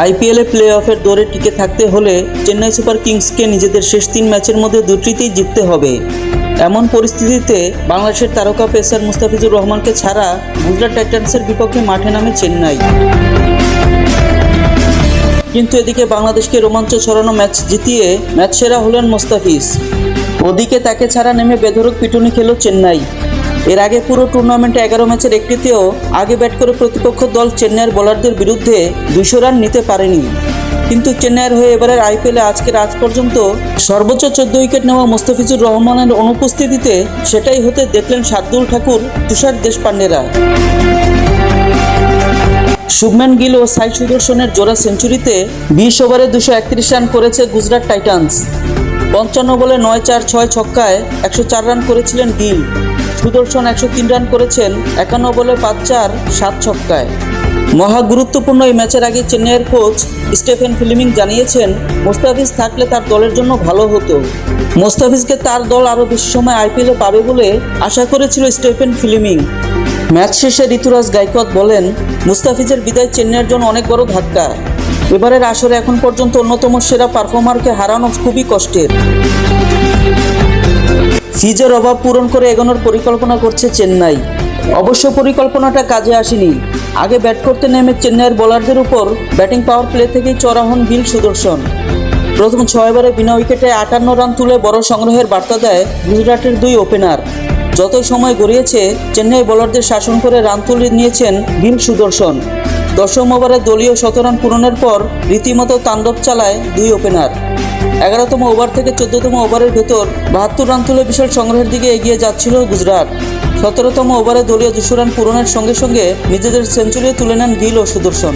আইপিএলে প্লে অফের দৌড়ে টিকে থাকতে হলে চেন্নাই সুপার কিংসকে নিজেদের শেষ তিন ম্যাচের মধ্যে দুটিতেই জিততে হবে। এমন পরিস্থিতিতে বাংলাদেশের তারকা পেসার মুস্তাফিজুর রহমানকে ছাড়া গুজরাট টাইটান্সের বিপক্ষে মাঠে নামে চেন্নাই। কিন্তু এদিকে বাংলাদেশকে রোমাঞ্চ ছড়ানো ম্যাচ জিতিয়ে ম্যাচ সেরা হলেন মোস্তাফিজ। ওদিকে তাকে ছাড়া নেমে বেধরক পিটুনি খেল চেন্নাই। এর আগে পুরো টুর্নামেন্টে এগারো ম্যাচের একটিতেও আগে ব্যাট করে প্রতিপক্ষ দল চেন্নাইয়ের বোলারদের বিরুদ্ধে দুশো রান নিতে পারেনি। কিন্তু চেন্নাইয়ের হয়ে এবারের আইপিএলে আজকের আজ পর্যন্ত সর্বোচ্চ চোদ্দ উইকেট নেওয়া মোস্তাফিজুর রহমানের অনুপস্থিতিতে সেটাই হতে দেখলেন শার্দুল ঠাকুর, তুষার দেশপান্ডেরা। শুভম্যান গিল ও সাই সুদর্শনের জোড়া সেঞ্চুরিতে বিশ ওভারে দুশো একত্রিশ রান করেছে গুজরাট টাইটান্স। পঞ্চান্ন বলে নয় চার ছয় ছক্কায় একশো চার রান করেছিলেন গিল। সুদর্শন একশো তিন রান করেছেন একান্ন বলে পাঁচ চার সাত ছক্কায়। মহা গুরুত্বপূর্ণ এই ম্যাচের আগে চেন্নাইয়ের কোচ স্টেফেন ফিলিমিং জানিয়েছেন, মোস্তাফিজ থাকলে তার দলের জন্য ভালো হতো। মোস্তাফিজকে তার দল আরও বেশি সময় আইপিএলে পাবে বলে আশা করেছিল স্টেফেন ফিলিমিং। ম্যাচ শেষে ঋতুরাজ গাইকোয়াদ বলেন, মুস্তাফিজের বিদায় চেন্নাইয়ের জন্য অনেক বড় ধাক্কা। এবারের আসরে এখন পর্যন্ত অন্যতম সেরা পারফর্মারকে হারানো খুবই কষ্টের। ফিজের অভাব পূরণ করে এগোনোর পরিকল্পনা করছে চেন্নাই। অবশ্য পরিকল্পনাটা কাজে আসেনি। আগে ব্যাট করতে নেমে চেন্নাইয়ের বোলারদের উপর ব্যাটিং পাওয়ার প্লে থেকেই চড়া হন গিল সুদর্শন। প্রথম ছয়বারে বিনা উইকেটে আটান্ন রান তুলে বড় সংগ্রহের বার্তা দেয় গুজরাটের দুই ওপেনার। যতই সময় গড়িয়েছে, চেন্নাই বোলারদের শাসন করে রান তুলে নিয়েছেন গিল সুদর্শন। দশম ওভারে দলীয় শতরান পূরণের পর রীতিমতো তাণ্ডব চালায় দুই ওপেনার। এগারোতম ওভার থেকে চোদ্দতম ওভারের ভেতর বাহাত্তর রান তুলে বিশাল সংগ্রহের দিকে এগিয়ে যাচ্ছিল গুজরাট। সতেরোতম ওভারে দলীয় দুশো রান পূরণের সঙ্গে সঙ্গে নিজেদের সেঞ্চুরিও তুলে নেন গিল ও সুদর্শন।